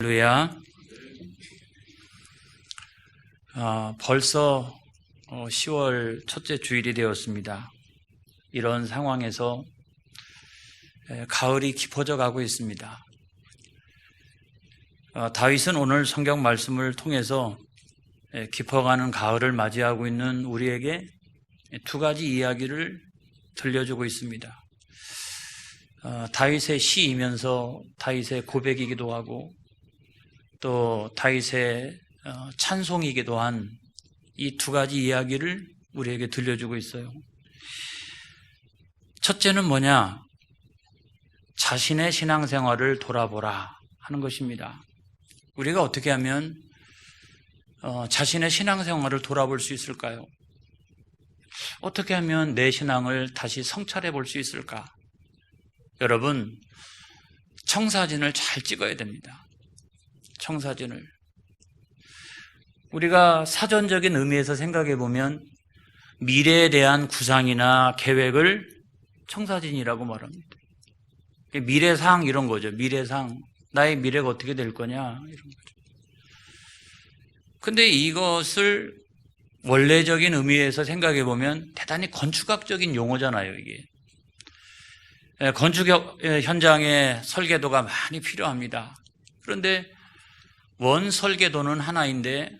할렐루야. 아, 벌써 어, 10월 첫째 주일이 되었습니다. 이런 상황에서 에, 가을이 깊어져 가고 있습니다. 아, 다윗은 오늘 성경 말씀을 통해서 에, 깊어가는 가을을 맞이하고 있는 우리에게 두 가지 이야기를 들려주고 있습니다. 아, 다윗의 시이면서 다윗의 고백이기도 하고 또 다윗의 어, 찬송이기도 한 이 두 가지 이야기를 우리에게 들려주고 있어요. 첫째는 뭐냐? 자신의 신앙생활을 돌아보라 하는 것입니다. 우리가 어떻게 하면 어, 자신의 신앙생활을 돌아볼 수 있을까요? 어떻게 하면 내 신앙을 다시 성찰해 볼 수 있을까? 여러분, 청사진을 잘 찍어야 됩니다. 청사진을. 우리가 사전적인 의미에서 생각해 보면 미래에 대한 구상이나 계획을 청사진이라고 말합니다. 미래상 이런 거죠. 미래상. 나의 미래가 어떻게 될 거냐. 이런 거죠. 근데 이것을 원래적인 의미에서 생각해 보면 대단히 건축학적인 용어잖아요, 이게. 예, 건축 현장에 설계도가 많이 필요합니다. 그런데 원 설계도는 하나인데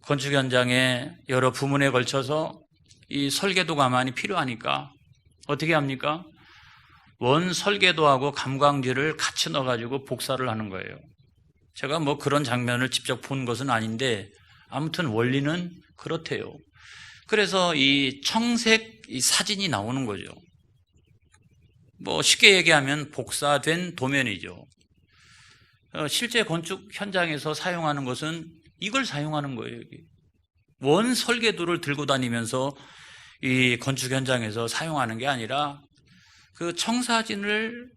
건축 현장에 여러 부문에 걸쳐서 이 설계도가 많이 필요하니까 어떻게 합니까? 원 설계도하고 감광지를 같이 넣어가지고 복사를 하는 거예요. 제가 뭐 그런 장면을 직접 본 것은 아닌데 아무튼 원리는 그렇대요. 그래서 이 청색 이 사진이 나오는 거죠. 뭐 쉽게 얘기하면 복사된 도면이죠. 어, 실제 건축 현장에서 사용하는 것은 이걸 사용하는 거예요. 원 설계도를 들고 다니면서 이 건축 현장에서 사용하는 게 아니라 그 청사진을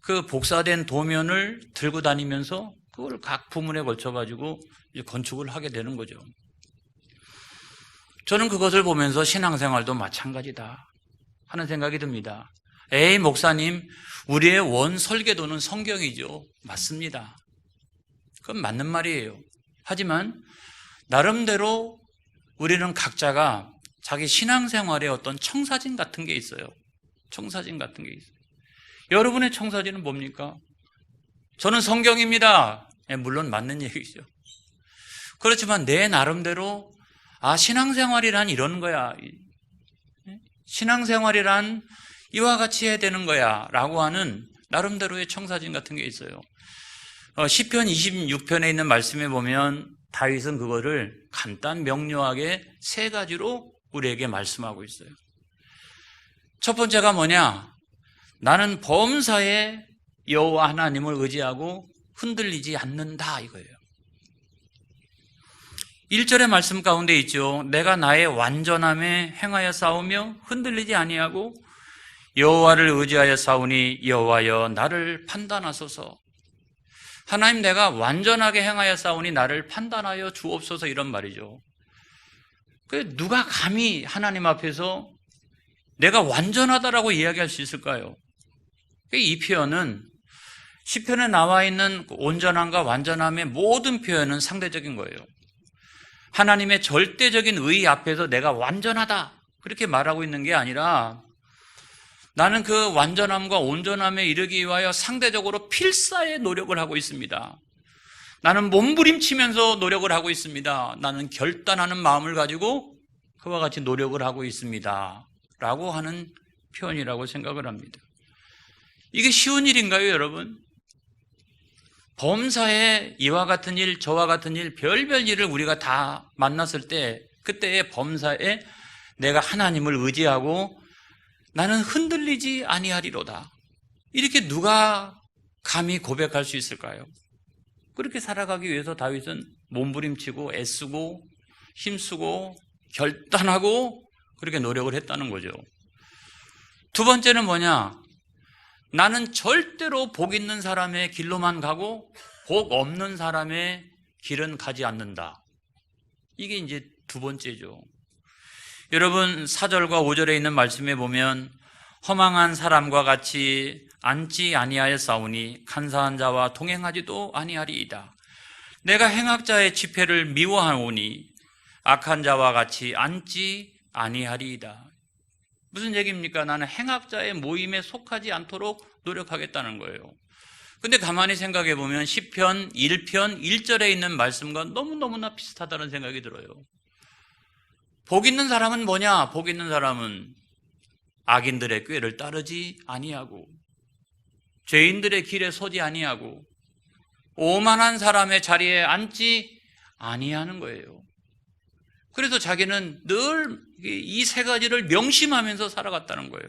그 복사된 도면을 들고 다니면서 그걸 각 부문에 걸쳐 가지고 건축을 하게 되는 거죠. 저는 그것을 보면서 신앙생활도 마찬가지다 하는 생각이 듭니다. 에이 목사님, 우리의 원 설계도는 성경이죠. 맞습니다. 그건 맞는 말이에요. 하지만 나름대로 우리는 각자가 자기 신앙생활에 어떤 청사진 같은 게 있어요. 청사진 같은 게 있어요. 여러분의 청사진은 뭡니까? 저는 성경입니다. 예, 물론 맞는 얘기죠. 그렇지만 내 나름대로 아 신앙생활이란 이런 거야. 예? 신앙생활이란 이와 같이 해야 되는 거야 라고 하는 나름대로의 청사진 같은 게 있어요. 어, 시편 26편에 있는 말씀에 보면 다윗은 그거를 간단 명료하게 세 가지로 우리에게 말씀하고 있어요. 첫 번째가 뭐냐? 나는 범사에 여호와 하나님을 의지하고 흔들리지 않는다 이거예요. 1절의 말씀 가운데 있죠. 내가 나의 완전함에 행하여 싸우며 흔들리지 아니하고 여호와를 의지하여 싸우니 여호와여 나를 판단하소서. 하나님 내가 완전하게 행하여 싸우니 나를 판단하여 주옵소서 이런 말이죠. 그 누가 감히 하나님 앞에서 내가 완전하다라고 이야기할 수 있을까요? 이 표현은 시편에 나와 있는 온전함과 완전함의 모든 표현은 상대적인 거예요. 하나님의 절대적인 의 앞에서 내가 완전하다 그렇게 말하고 있는 게 아니라 나는 그 완전함과 온전함에 이르기 위하여 상대적으로 필사의 노력을 하고 있습니다. 나는 몸부림치면서 노력을 하고 있습니다. 나는 결단하는 마음을 가지고 그와 같이 노력을 하고 있습니다. 라고 하는 표현이라고 생각을 합니다. 이게 쉬운 일인가요, 여러분? 범사에 이와 같은 일, 저와 같은 일, 별별 일을 우리가 다 만났을 때, 그때의 범사에 내가 하나님을 의지하고 나는 흔들리지 아니하리로다. 이렇게 누가 감히 고백할 수 있을까요? 그렇게 살아가기 위해서 다윗은 몸부림치고 애쓰고 힘쓰고 결단하고 그렇게 노력을 했다는 거죠. 두 번째는 뭐냐? 나는 절대로 복 있는 사람의 길로만 가고 복 없는 사람의 길은 가지 않는다. 이게 이제 두 번째죠. 여러분 4절과 5절에 있는 말씀에 보면 허망한 사람과 같이 앉지 아니하였사오니 간사한 자와 동행하지도 아니하리이다. 내가 행악자의 집회를 미워하오니 악한 자와 같이 앉지 아니하리이다. 무슨 얘기입니까? 나는 행악자의 모임에 속하지 않도록 노력하겠다는 거예요. 근데 가만히 생각해 보면 10편 1편 1절에 있는 말씀과 너무너무나 비슷하다는 생각이 들어요. 복 있는 사람은 뭐냐? 복 있는 사람은 악인들의 꾀를 따르지 아니하고 죄인들의 길에 서지 아니하고 오만한 사람의 자리에 앉지 아니하는 거예요. 그래서 자기는 늘 이 세 가지를 명심하면서 살아갔다는 거예요.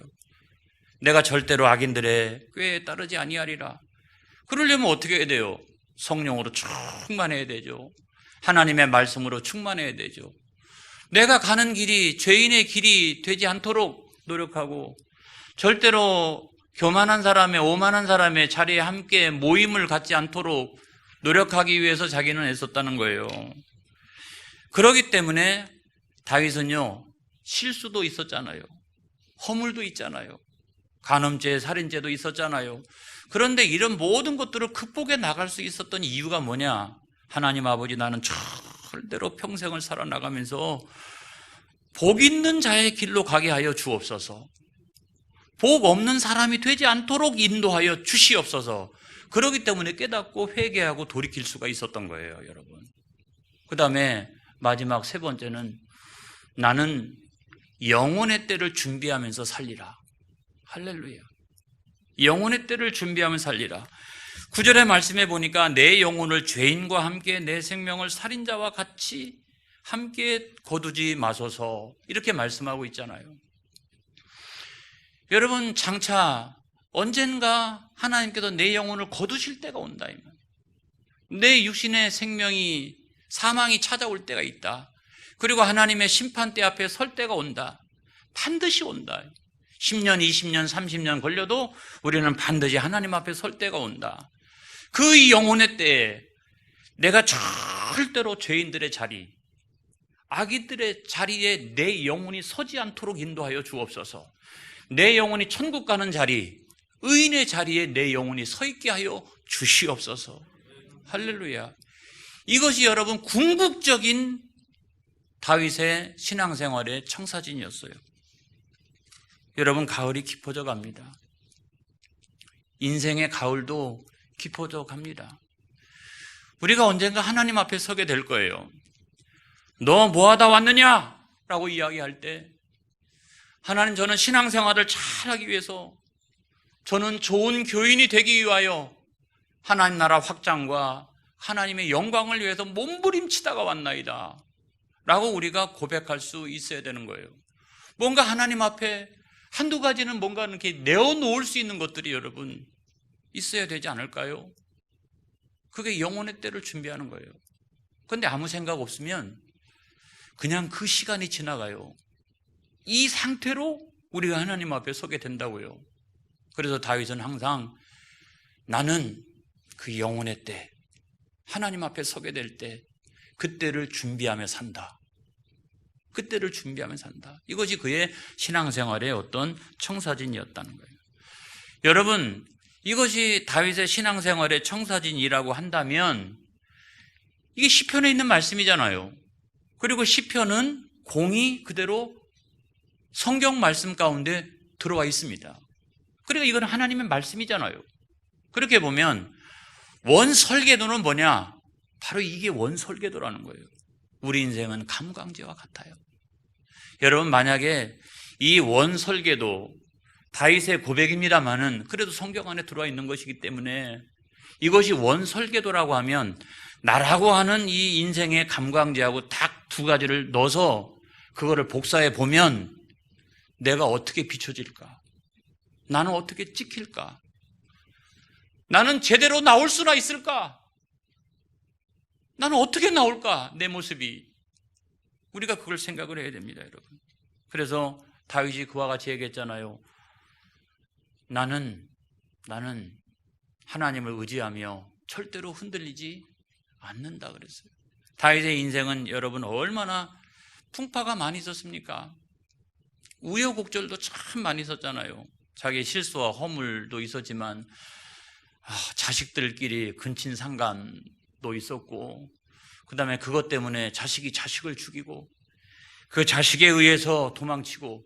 내가 절대로 악인들의 꾀에 따르지 아니하리라. 그러려면 어떻게 해야 돼요? 성령으로 충만해야 되죠. 하나님의 말씀으로 충만해야 되죠. 내가 가는 길이 죄인의 길이 되지 않도록 노력하고 절대로 교만한 사람의 오만한 사람의 자리에 함께 모임을 갖지 않도록 노력하기 위해서 자기는 애썼다는 거예요. 그러기 때문에 다윗은요 실수도 있었잖아요. 허물도 있잖아요. 간음죄, 살인죄도 있었잖아요. 그런데 이런 모든 것들을 극복해 나갈 수 있었던 이유가 뭐냐? 하나님 아버지 나는 절대로 평생을 살아나가면서 복 있는 자의 길로 가게 하여 주옵소서. 복 없는 사람이 되지 않도록 인도하여 주시옵소서. 그러기 때문에 깨닫고 회개하고 돌이킬 수가 있었던 거예요, 여러분. 그 다음에 마지막 세 번째는 나는 영혼의 때를 준비하면서 살리라. 할렐루야. 영혼의 때를 준비하면 살리라. 구절의 말씀에 보니까 내 영혼을 죄인과 함께 내 생명을 살인자와 같이 함께 거두지 마소서 이렇게 말씀하고 있잖아요. 여러분 장차 언젠가 하나님께서 내 영혼을 거두실 때가 온다 내 육신의 생명이 사망이 찾아올 때가 있다. 그리고 하나님의 심판대 앞에 설 때가 온다. 반드시 온다. 10년, 20년, 30년 걸려도 우리는 반드시 하나님 앞에 설 때가 온다. 그 영혼의 때에 내가 절대로 죄인들의 자리, 악인들의 자리에 내 영혼이 서지 않도록 인도하여 주옵소서. 내 영혼이 천국 가는 자리, 의인의 자리에 내 영혼이 서 있게 하여 주시옵소서. 할렐루야. 이것이 여러분 궁극적인 다윗의 신앙생활의 청사진이었어요. 여러분 가을이 깊어져 갑니다. 인생의 가을도 깊어져 갑니다. 우리가 언젠가 하나님 앞에 서게 될 거예요. 너 뭐하다 왔느냐? 라고 이야기할 때 하나님 저는 신앙생활을 잘하기 위해서 저는 좋은 교인이 되기 위하여 하나님 나라 확장과 하나님의 영광을 위해서 몸부림치다가 왔나이다. 라고 우리가 고백할 수 있어야 되는 거예요. 뭔가 하나님 앞에 한두 가지는 뭔가 이렇게 내어놓을 수 있는 것들이 여러분 있어야 되지 않을까요? 그게 영혼의 때를 준비하는 거예요. 그런데 아무 생각 없으면 그냥 그 시간이 지나가요. 이 상태로 우리가 하나님 앞에 서게 된다고요. 그래서 다윗은 항상 나는 그 영혼의 때, 하나님 앞에 서게 될 때, 그때를 준비하며 산다. 그때를 준비하며 산다. 이것이 그의 신앙생활의 어떤 청사진이었다는 거예요. 여러분, 이것이 다윗의 신앙생활의 청사진이라고 한다면 이게 시편에 있는 말씀이잖아요. 그리고 시편은 공이 그대로 성경 말씀 가운데 들어와 있습니다. 그리고 이건 하나님의 말씀이잖아요. 그렇게 보면 원 설계도는 뭐냐? 바로 이게 원 설계도라는 거예요. 우리 인생은 감광지와 같아요. 여러분 만약에 이 원 설계도 다윗의 고백입니다만은 그래도 성경 안에 들어와 있는 것이기 때문에 이것이 원 설계도라고 하면 나라고 하는 이 인생의 감광지하고 딱 두 가지를 넣어서 그거를 복사해 보면 내가 어떻게 비춰질까? 나는 어떻게 찍힐까? 나는 제대로 나올 수나 있을까? 나는 어떻게 나올까? 내 모습이. 우리가 그걸 생각을 해야 됩니다, 여러분. 그래서 다윗이 그와 같이 얘기했잖아요. 나는, 나는 하나님을 의지하며 절대로 흔들리지 않는다 그랬어요. 다윗의 인생은 여러분 얼마나 풍파가 많이 있었습니까? 우여곡절도 참 많이 있었잖아요. 자기 실수와 허물도 있었지만 아, 자식들끼리 근친 상간도 있었고 그 다음에 그것 때문에 자식이 자식을 죽이고 그 자식에 의해서 도망치고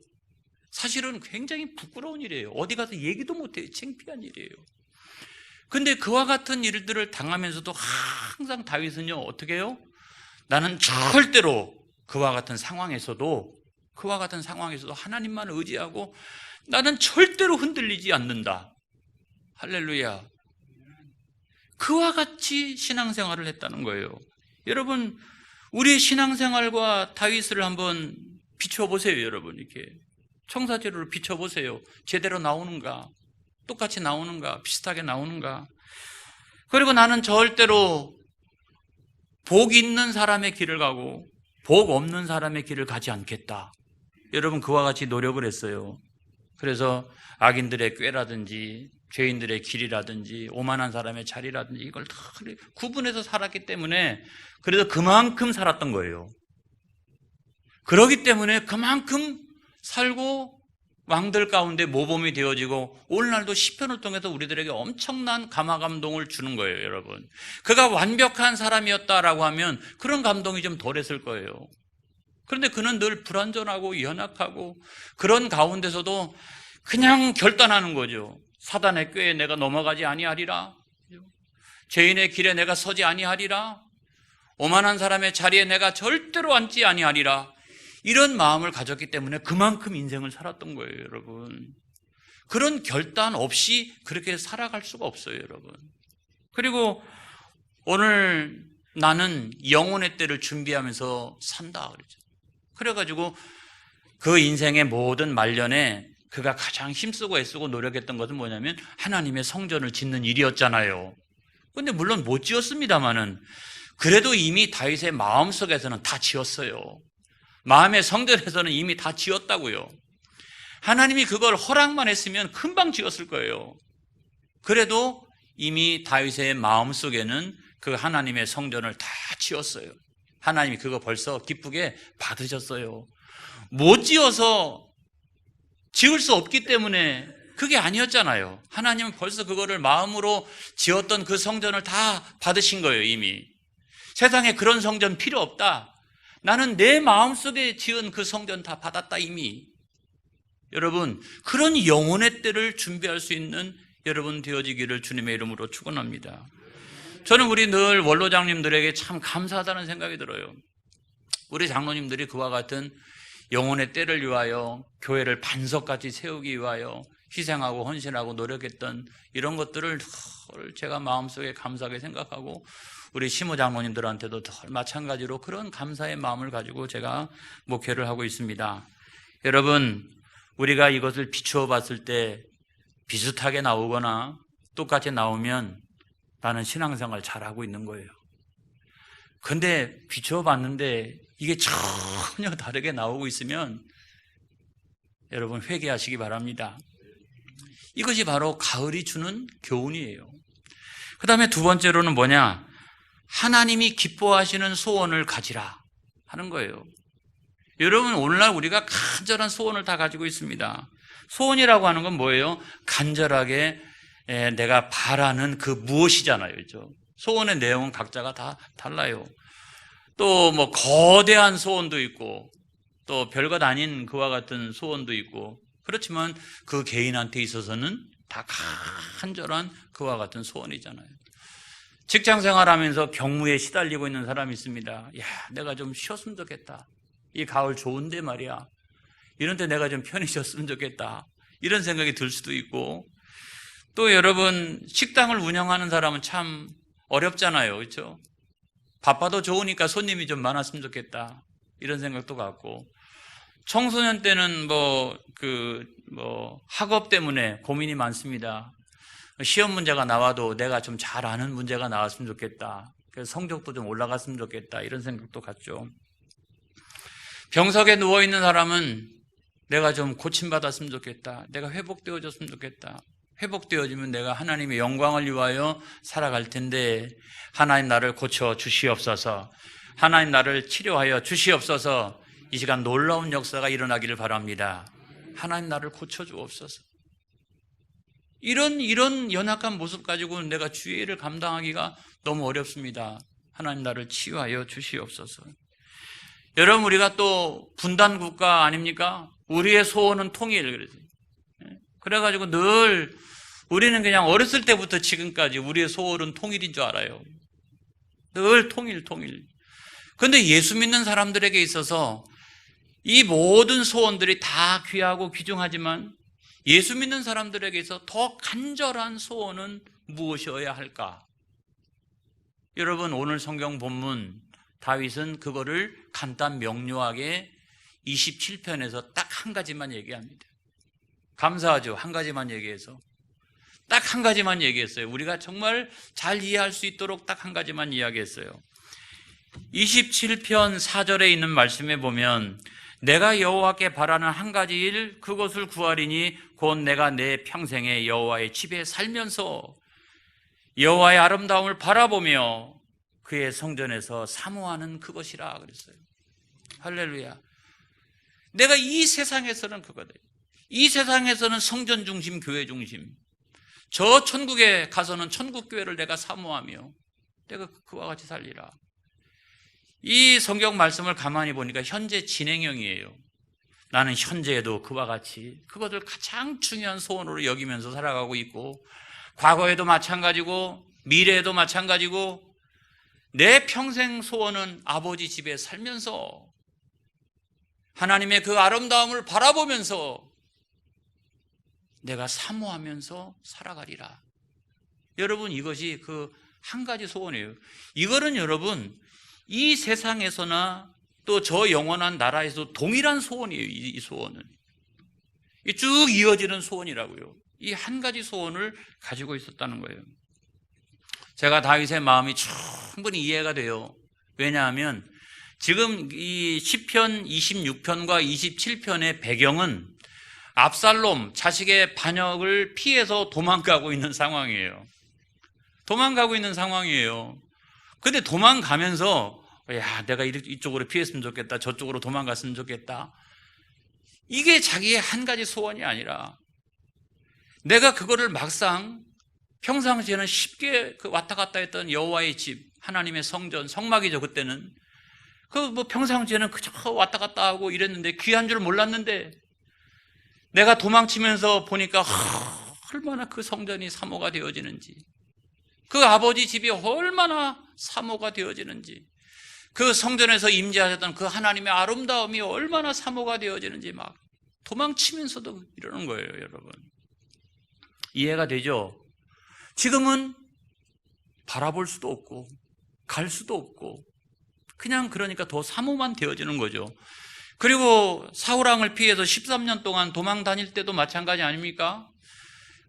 사실은 굉장히 부끄러운 일이에요. 어디 가서 얘기도 못해요. 창피한 일이에요. 근데 그와 같은 일들을 당하면서도 항상 다윗은요, 어떻게 해요? 나는 절대로 그와 같은 상황에서도, 그와 같은 상황에서도 하나님만 의지하고 나는 절대로 흔들리지 않는다. 할렐루야. 그와 같이 신앙생활을 했다는 거예요. 여러분, 우리의 신앙생활과 다윗을 한번 비춰보세요, 여러분. 이렇게. 청사제로를 비춰보세요. 제대로 나오는가? 똑같이 나오는가? 비슷하게 나오는가? 그리고 나는 절대로 복 있는 사람의 길을 가고 복 없는 사람의 길을 가지 않겠다. 여러분 그와 같이 노력을 했어요. 그래서 악인들의 꾀라든지 죄인들의 길이라든지 오만한 사람의 자리라든지 이걸 다 구분해서 살았기 때문에 그래서 그만큼 살았던 거예요. 그러기 때문에 그만큼 살고 왕들 가운데 모범이 되어지고 오늘날도 시편을 통해서 우리들에게 엄청난 감화 감동을 주는 거예요, 여러분. 그가 완벽한 사람이었다라고 하면 그런 감동이 좀 덜했을 거예요. 그런데 그는 늘 불완전하고 연약하고 그런 가운데서도 그냥 결단하는 거죠. 사단의 꾀에 내가 넘어가지 아니하리라. 죄인의 길에 내가 서지 아니하리라. 오만한 사람의 자리에 내가 절대로 앉지 아니하리라. 이런 마음을 가졌기 때문에 그만큼 인생을 살았던 거예요, 여러분. 그런 결단 없이 그렇게 살아갈 수가 없어요, 여러분. 그리고 오늘 나는 영혼의 때를 준비하면서 산다 그러죠. 그래가지고 그 인생의 모든 말년에 그가 가장 힘쓰고 애쓰고 노력했던 것은 뭐냐면 하나님의 성전을 짓는 일이었잖아요. 근데 물론 못 지었습니다만은 그래도 이미 다윗의 마음속에서는 다 지었어요. 마음의 성전에서는 이미 다 지었다고요. 하나님이 그걸 허락만 했으면 금방 지었을 거예요. 그래도 이미 다윗의 마음 속에는 그 하나님의 성전을 다 지었어요. 하나님이 그거 벌써 기쁘게 받으셨어요. 못 지어서 지을 수 없기 때문에 그게 아니었잖아요. 하나님은 벌써 그거를 마음으로 지었던 그 성전을 다 받으신 거예요, 이미. 세상에 그런 성전 필요 없다. 나는 내 마음속에 지은 그 성전 다 받았다 이미. 여러분, 그런 영혼의 때를 준비할 수 있는 여러분 되어지기를 주님의 이름으로 축원합니다. 저는 우리 늘 원로장님들에게 참 감사하다는 생각이 들어요. 우리 장로님들이 그와 같은 영혼의 때를 위하여 교회를 반석같이 세우기 위하여 희생하고 헌신하고 노력했던 이런 것들을 제가 마음속에 감사하게 생각하고 우리 시모 장로님들한테도 마찬가지로 그런 감사의 마음을 가지고 제가 목회를 하고 있습니다. 여러분, 우리가 이것을 비추어 봤을 때 비슷하게 나오거나 똑같이 나오면 나는 신앙생활 잘하고 있는 거예요. 근데 비추어 봤는데 이게 전혀 다르게 나오고 있으면 여러분 회개하시기 바랍니다. 이것이 바로 가을이 주는 교훈이에요. 그 다음에 두 번째로는 뭐냐? 하나님이 기뻐하시는 소원을 가지라 하는 거예요. 여러분, 오늘날 우리가 간절한 소원을 다 가지고 있습니다. 소원이라고 하는 건 뭐예요? 간절하게 내가 바라는 그 무엇이잖아요. 그죠? 소원의 내용은 각자가 다 달라요. 또 뭐 거대한 소원도 있고 또 별것 아닌 그와 같은 소원도 있고 그렇지만 그 개인한테 있어서는 다 간절한 그와 같은 소원이잖아요. 직장 생활하면서 경무에 시달리고 있는 사람이 있습니다. 야, 내가 좀 쉬었으면 좋겠다. 이 가을 좋은데 말이야. 이런데 내가 좀 편히 쉬었으면 좋겠다. 이런 생각이 들 수도 있고 또 여러분 식당을 운영하는 사람은 참 어렵잖아요. 그렇죠? 바빠도 좋으니까 손님이 좀 많았으면 좋겠다. 이런 생각도 갖고 청소년 때는 뭐, 그, 뭐, 학업 때문에 고민이 많습니다. 시험 문제가 나와도 내가 좀 잘 아는 문제가 나왔으면 좋겠다. 그래서 성적도 좀 올라갔으면 좋겠다. 이런 생각도 갖죠. 병석에 누워있는 사람은 내가 좀 고침받았으면 좋겠다. 내가 회복되어졌으면 좋겠다. 회복되어지면 내가 하나님의 영광을 위하여 살아갈 텐데 하나님 나를 고쳐 주시옵소서. 하나님 나를 치료하여 주시옵소서. 이 시간 놀라운 역사가 일어나기를 바랍니다. 하나님 나를 고쳐 주옵소서. 이런 이런 연약한 모습 가지고 내가 주의 일을 감당하기가 너무 어렵습니다. 하나님 나를 치유하여 주시옵소서. 여러분 우리가 또 분단 국가 아닙니까? 우리의 소원은 통일 그러지. 예? 그래가지고 늘 우리는 그냥 어렸을 때부터 지금까지 우리의 소원은 통일인 줄 알아요. 늘 통일, 통일. 근데 예수 믿는 사람들에게 있어서 이 모든 소원들이 다 귀하고 귀중하지만 예수 믿는 사람들에게서 더 간절한 소원은 무엇이어야 할까? 여러분 오늘 성경 본문 다윗은 그거를 간단 명료하게 27편에서 딱 한 가지만 얘기합니다. 감사하죠. 한 가지만 얘기해서. 딱 한 가지만 얘기했어요. 우리가 정말 잘 이해할 수 있도록 딱 한 가지만 이야기했어요. 27편 4절에 있는 말씀에 보면 내가 여호와께 바라는 한 가지 일 그것을 구하리니 곧 내가 내 평생에 여호와의 집에 살면서 여호와의 아름다움을 바라보며 그의 성전에서 사모하는 그것이라 그랬어요. 할렐루야. 내가 이 세상에서는 그거다. 이 세상에서는 성전 중심, 교회 중심. 저 천국에 가서는 천국 교회를 내가 사모하며 내가 그와 같이 살리라. 이 성경 말씀을 가만히 보니까 현재 진행형이에요. 나는 현재에도 그와 같이 그것을 가장 중요한 소원으로 여기면서 살아가고 있고 과거에도 마찬가지고 미래에도 마찬가지고 내 평생 소원은 아버지 집에 살면서 하나님의 그 아름다움을 바라보면서 내가 사모하면서 살아가리라. 여러분 이것이 그 한 가지 소원이에요. 이거는 여러분 이 세상에서나 또 저 영원한 나라에서 동일한 소원이에요. 이, 이 소원은 이 쭉 이어지는 소원이라고요. 이 한 가지 소원을 가지고 있었다는 거예요. 제가 다윗의 마음이 충분히 이해가 돼요. 왜냐하면 지금 이 10편, 26편과 27편의 배경은 압살롬 자식의 반역을 피해서 도망가고 있는 상황이에요. 도망가고 있는 상황이에요. 근데 도망가면서 야, 내가 이쪽으로 피했으면 좋겠다. 저쪽으로 도망갔으면 좋겠다. 이게 자기의 한 가지 소원이 아니라 내가 그거를 막상 평상시에는 쉽게 그 왔다 갔다 했던 여호와의 집, 하나님의 성전, 성막이죠, 그때는. 그 뭐 평상시에는 그저 왔다 갔다 하고 이랬는데 귀한 줄 몰랐는데 내가 도망치면서 보니까 하, 얼마나 그 성전이 사모가 되어지는지 그 아버지 집이 얼마나 사모가 되어지는지 그 성전에서 임재하셨던 그 하나님의 아름다움이 얼마나 사모가 되어지는지 막 도망치면서도 이러는 거예요, 여러분. 이해가 되죠? 지금은 바라볼 수도 없고 갈 수도 없고 그냥 그러니까 더 사모만 되어지는 거죠. 그리고 사우랑을 피해서 13년 동안 도망 다닐 때도 마찬가지 아닙니까?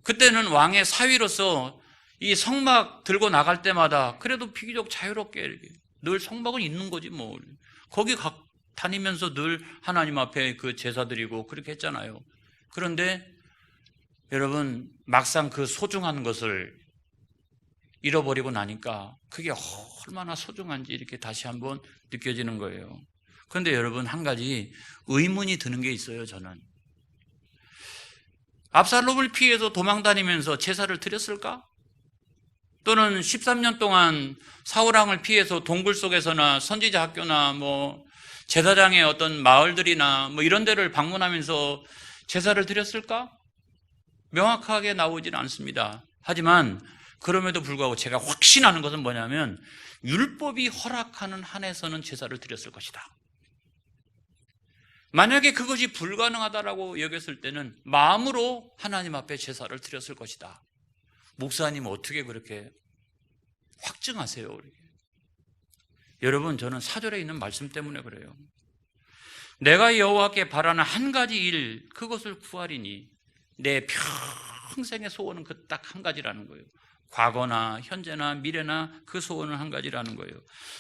그때는 왕의 사위로서 이 성막 들고 나갈 때마다 그래도 비교적 자유롭게 이렇게 늘 성막은 있는 거지 뭐. 거기 가, 다니면서 늘 하나님 앞에 그 제사 드리고 그렇게 했잖아요. 그런데 여러분 막상 그 소중한 것을 잃어버리고 나니까 그게 얼마나 소중한지 이렇게 다시 한번 느껴지는 거예요. 그런데 여러분 한 가지 의문이 드는 게 있어요, 저는. 압살롬을 피해서 도망 다니면서 제사를 드렸을까? 또는 13년 동안 사우랑을 피해서 동굴 속에서나 선지자 학교나 뭐 제사장의 어떤 마을들이나 뭐 이런 데를 방문하면서 제사를 드렸을까? 명확하게 나오지는 않습니다. 하지만 그럼에도 불구하고 제가 확신하는 것은 뭐냐면 율법이 허락하는 한에서는 제사를 드렸을 것이다. 만약에 그것이 불가능하다라고 여겼을 때는 마음으로 하나님 앞에 제사를 드렸을 것이다. 목사님 어떻게 그렇게 확증하세요? 여러분 저는 사절에 있는 말씀 때문에 그래요. 내가 여호와께 바라는 한 가지 일 그것을 구하리니 내 평생의 소원은 그 딱 한 가지라는 거예요. 과거나 현재나 미래나 그 소원은 한 가지라는 거예요.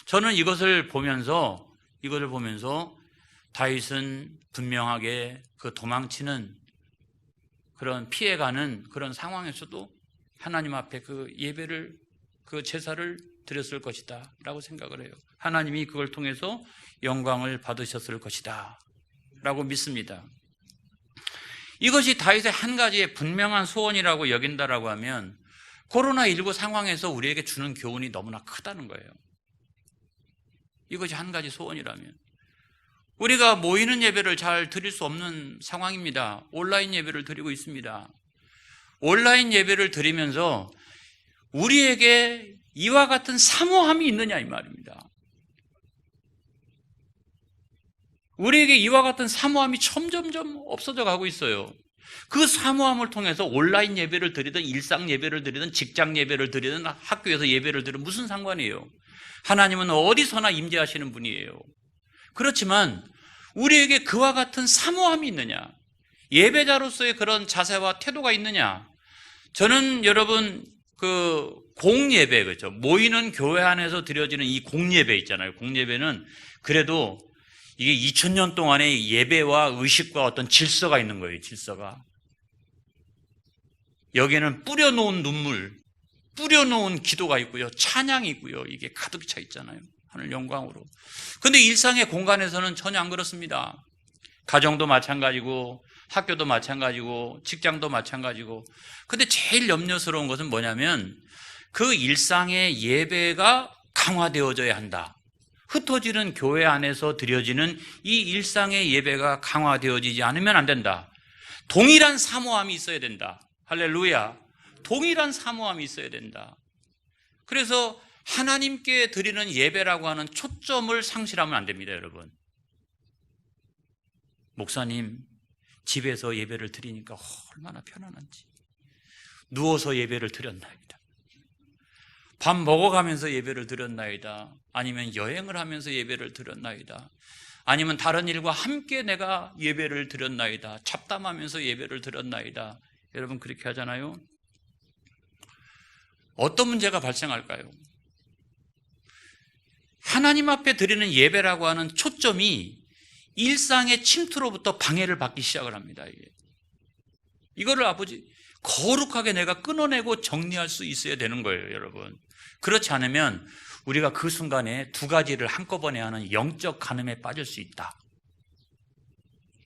저는 이것을 보면서 이것을 보면서 다윗은 분명하게 그 도망치는 그런 피해가는 그런 상황에서도 하나님 앞에 그 예배를 그 제사를 드렸을 것이다 라고 생각을 해요. 하나님이 그걸 통해서 영광을 받으셨을 것이다 라고 믿습니다. 이것이 다윗의 한 가지의 분명한 소원이라고 여긴다라고 하면 코로나19 상황에서 우리에게 주는 교훈이 너무나 크다는 거예요. 이것이 한 가지 소원이라면. 우리가 모이는 예배를 잘 드릴 수 없는 상황입니다. 온라인 예배를 드리고 있습니다. 온라인 예배를 드리면서 우리에게 이와 같은 사모함이 있느냐 이 말입니다. 우리에게 이와 같은 사모함이 점점점 없어져 가고 있어요. 그 사모함을 통해서 온라인 예배를 드리든 일상 예배를 드리든 직장 예배를 드리든 학교에서 예배를 드리든 무슨 상관이에요? 하나님은 어디서나 임재하시는 분이에요. 그렇지만 우리에게 그와 같은 사모함이 있느냐? 예배자로서의 그런 자세와 태도가 있느냐? 저는 여러분 그 공예배 그죠? 모이는 교회 안에서 드려지는 이 공예배 있잖아요. 공예배는 그래도 이게 2000년 동안의 예배와 의식과 어떤 질서가 있는 거예요. 질서가. 여기에는 뿌려놓은 눈물, 뿌려놓은 기도가 있고요. 찬양이 있고요. 이게 가득 차 있잖아요. 하늘 영광으로. 근데 일상의 공간에서는 전혀 안 그렇습니다. 가정도 마찬가지고, 학교도 마찬가지고, 직장도 마찬가지고. 근데 제일 염려스러운 것은 뭐냐면 그 일상의 예배가 강화되어져야 한다. 흩어지는 교회 안에서 드려지는 이 일상의 예배가 강화되어지지 않으면 안 된다. 동일한 사모함이 있어야 된다. 할렐루야. 동일한 사모함이 있어야 된다. 그래서 하나님께 드리는 예배라고 하는 초점을 상실하면 안 됩니다, 여러분. 목사님, 집에서 예배를 드리니까 얼마나 편안한지. 누워서 예배를 드렸나이다. 밥 먹어가면서 예배를 드렸나이다. 아니면 여행을 하면서 예배를 드렸나이다. 아니면 다른 일과 함께 내가 예배를 드렸나이다. 잡담하면서 예배를 드렸나이다. 여러분 그렇게 하잖아요. 어떤 문제가 발생할까요? 하나님 앞에 드리는 예배라고 하는 초점이 일상의 침투로부터 방해를 받기 시작을 합니다. 이게. 이거를 아버지 거룩하게 내가 끊어내고 정리할 수 있어야 되는 거예요, 여러분. 그렇지 않으면 우리가 그 순간에 두 가지를 한꺼번에 하는 영적 간음에 빠질 수 있다.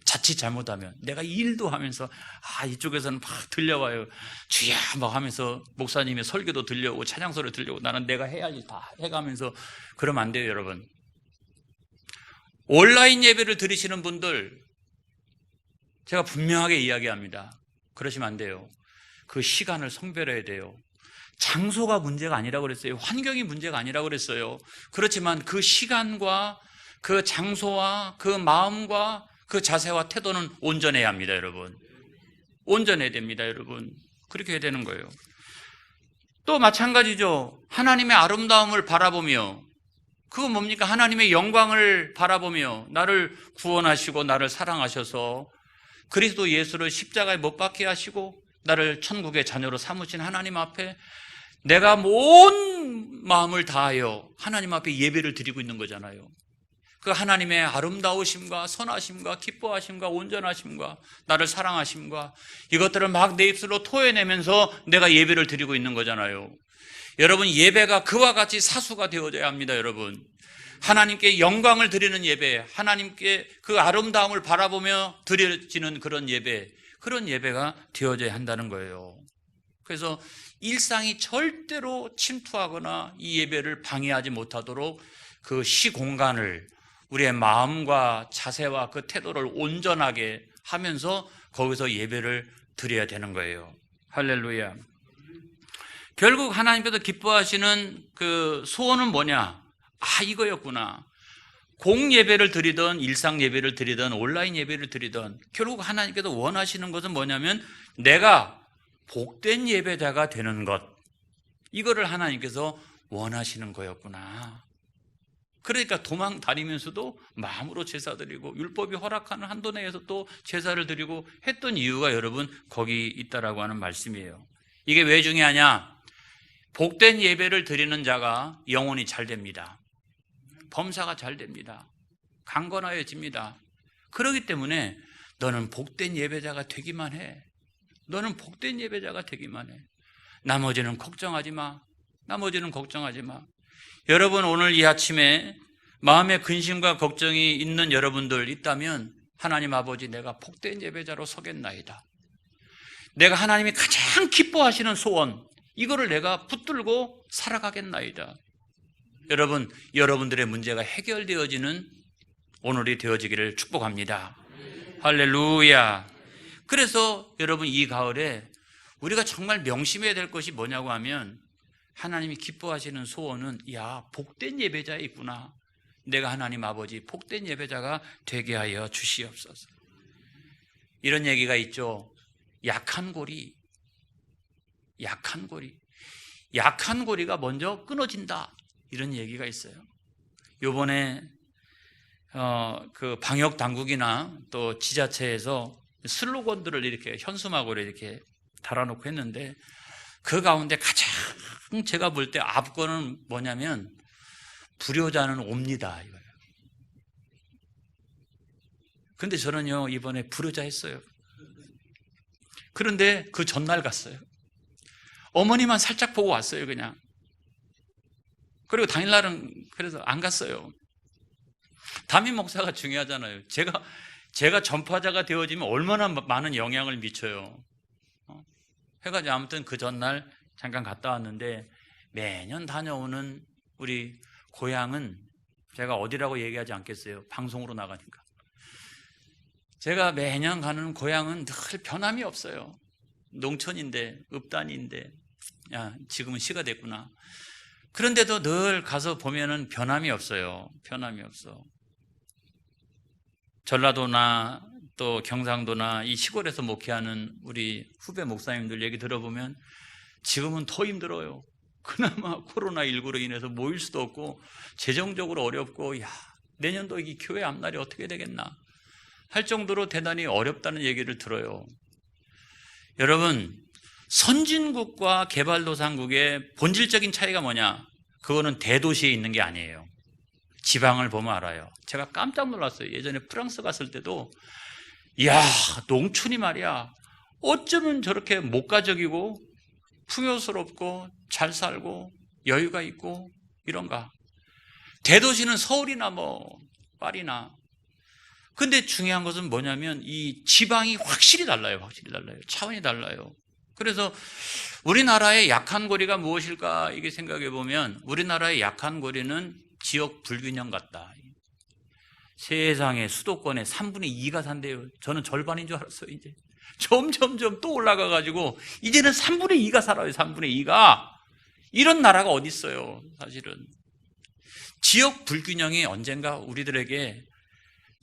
자칫 잘못하면 내가 일도 하면서 아 이쪽에서는 막 들려와요 주야 막 하면서 목사님의 설교도 들려오고 찬양 소리 들려오고 나는 내가 해야 할일다 해가면서 그러면 안 돼요 여러분 온라인 예배를 들으시는 분들 제가 분명하게 이야기합니다 그러시면 안 돼요 그 시간을 성별해야 돼요 장소가 문제가 아니라고 그랬어요 환경이 문제가 아니라고 그랬어요 그렇지만 그 시간과 그 장소와 그 마음과 그 자세와 태도는 온전해야 합니다, 여러분. 온전해야 됩니다, 여러분. 그렇게 해야 되는 거예요. 또 마찬가지죠. 하나님의 아름다움을 바라보며, 그건 뭡니까? 하나님의 영광을 바라보며, 나를 구원하시고, 나를 사랑하셔서, 그리스도 예수를 십자가에 못 박게 하시고, 나를 천국의 자녀로 삼으신 하나님 앞에 내가 온 마음을 다하여 하나님 앞에 예배를 드리고 있는 거잖아요. 그 하나님의 아름다우심과 선하심과 기뻐하심과 온전하심과 나를 사랑하심과 이것들을 막 내 입술로 토해내면서 내가 예배를 드리고 있는 거잖아요. 여러분 예배가 그와 같이 사수가 되어져야 합니다, 여러분. 하나님께 영광을 드리는 예배, 하나님께 그 아름다움을 바라보며 드려지는 그런 예배, 그런 예배가 되어져야 한다는 거예요. 그래서 일상이 절대로 침투하거나 이 예배를 방해하지 못하도록 그 시공간을 우리의 마음과 자세와 그 태도를 온전하게 하면서 거기서 예배를 드려야 되는 거예요. 할렐루야. 결국 하나님께서 기뻐하시는 그 소원은 뭐냐? 아, 이거였구나. 공 예배를 드리던 일상 예배를 드리던 온라인 예배를 드리던 결국 하나님께서 원하시는 것은 뭐냐면 내가 복된 예배자가 되는 것. 이거를 하나님께서 원하시는 거였구나. 그러니까 도망 다니면서도 마음으로 제사 드리고 율법이 허락하는 한도 내에서 또 제사를 드리고 했던 이유가 여러분 거기 있다라고 하는 말씀이에요. 이게 왜 중요하냐? 복된 예배를 드리는 자가 영혼이 잘 됩니다. 범사가 잘 됩니다. 강건하여집니다. 그렇기 때문에 너는 복된 예배자가 되기만 해. 너는 복된 예배자가 되기만 해. 나머지는 걱정하지 마. 나머지는 걱정하지 마. 여러분 오늘 이 아침에 마음의 근심과 걱정이 있는 여러분들 있다면 하나님 아버지 내가 복된 예배자로 서겠나이다. 내가 하나님이 가장 기뻐하시는 소원 이거를 내가 붙들고 살아가겠나이다. 여러분, 여러분들의 문제가 해결되어지는 오늘이 되어지기를 축복합니다. 할렐루야. 그래서 여러분 이 가을에 우리가 정말 명심해야 될 것이 뭐냐고 하면 하나님이 기뻐하시는 소원은 야, 복된 예배자에 있구나. 내가 하나님 아버지 복된 예배자가 되게 하여 주시옵소서. 이런 얘기가 있죠. 약한 고리. 약한 고리. 약한 고리가 먼저 끊어진다. 이런 얘기가 있어요. 요번에 어, 그 방역 당국이나 또 지자체에서 슬로건들을 이렇게 현수막으로 이렇게 달아놓고 했는데 그 가운데 가장 제가 볼 때 앞거는 뭐냐면 불효자는 옵니다 이거예요. 근데 저는요 이번에 불효자 했어요. 그런데 그 전날 갔어요. 어머니만 살짝 보고 왔어요 그냥. 그리고 당일날은 그래서 안 갔어요. 담임 목사가 중요하잖아요. 제가 제가 전파자가 되어지면 얼마나 많은 영향을 미쳐요. 어? 해가지고 아무튼 그 전날 잠깐 갔다 왔는데 매년 다녀오는 우리 고향은 제가 어디라고 얘기하지 않겠어요. 방송으로 나가니까. 제가 매년 가는 고향은 늘 변함이 없어요. 농촌인데, 읍단인데, 야, 지금은 시가 됐구나. 그런데도 늘 가서 보면은 변함이 없어요. 변함이 없어. 전라도나 또 경상도나 이 시골에서 목회하는 우리 후배 목사님들 얘기 들어보면 지금은 더 힘들어요. 그나마 코로나19로 인해서 모일 수도 없고 재정적으로 어렵고 야 내년도 이 교회 앞날이 어떻게 되겠나 할 정도로 대단히 어렵다는 얘기를 들어요. 여러분 선진국과 개발도상국의 본질적인 차이가 뭐냐? 그거는 대도시에 있는 게 아니에요. 지방을 보면 알아요. 제가 깜짝 놀랐어요. 예전에 프랑스 갔을 때도 야 농촌이 말이야 어쩌면 저렇게 목가적이고 풍요스럽고 잘 살고 여유가 있고 이런가. 대도시는 서울이나 뭐 파리나. 근데 중요한 것은 뭐냐면 이 지방이 확실히 달라요. 확실히 달라요. 차원이 달라요. 그래서 우리나라의 약한 고리가 무엇일까 이게 생각해 보면 우리나라의 약한 고리는 지역 불균형 같다. 세상에 수도권에 3분의 2가 산대요. 저는 절반인 줄 알았어요, 이제. 점점점 또 올라가 가지고 이제는 3분의 2가 살아요. 3분의 2가. 이런 나라가 어디 있어요, 사실은. 지역 불균형이 언젠가 우리들에게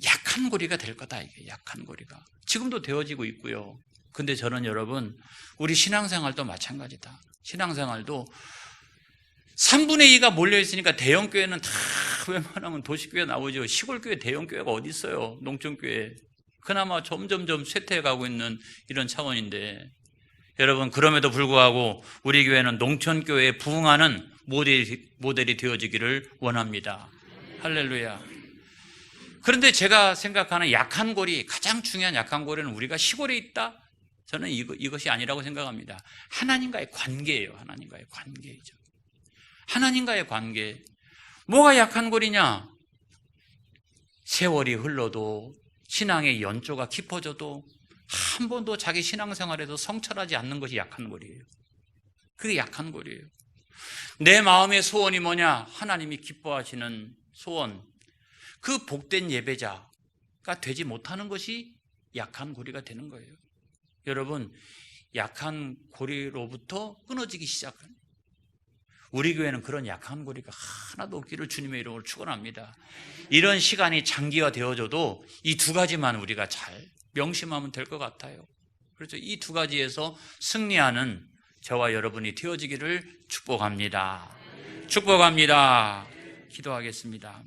약한 고리가 될 거다, 이게 약한 고리가. 지금도 되어지고 있고요. 근데 저는 여러분, 우리 신앙생활도 마찬가지다. 신앙생활도 3분의 2가 몰려있으니까 대형교회는 다 웬만하면 도시교회 나오죠. 시골교회 대형교회가 어디 있어요? 농촌교회. 그나마 점점점 쇠퇴해 가고 있는 이런 차원인데. 여러분, 그럼에도 불구하고 우리 교회는 농촌교회에 부응하는 모델이, 모델이 되어지기를 원합니다. 할렐루야. 그런데 제가 생각하는 약한 고리, 가장 중요한 약한 고리는 우리가 시골에 있다? 저는 이거, 이것이 아니라고 생각합니다. 하나님과의 관계예요. 하나님과의 관계이죠. 하나님과의 관계. 뭐가 약한 고리냐? 세월이 흘러도 신앙의 연조가 깊어져도 한 번도 자기 신앙생활에서 성찰하지 않는 것이 약한 고리예요. 그게 약한 고리예요. 내 마음의 소원이 뭐냐? 하나님이 기뻐하시는 소원. 그 복된 예배자가 되지 못하는 것이 약한 고리가 되는 거예요. 여러분, 약한 고리로부터 끊어지기 시작합니다. 우리 교회는 그런 약한 고리가 하나도 없기를 주님의 이름으로 축원합니다. 이런 시간이 장기화 되어져도 이 두 가지만 우리가 잘 명심하면 될 것 같아요. 그렇죠. 이두 가지에서 승리하는 저와 여러분이 되어지기를 축복합니다. 축복합니다. 기도하겠습니다.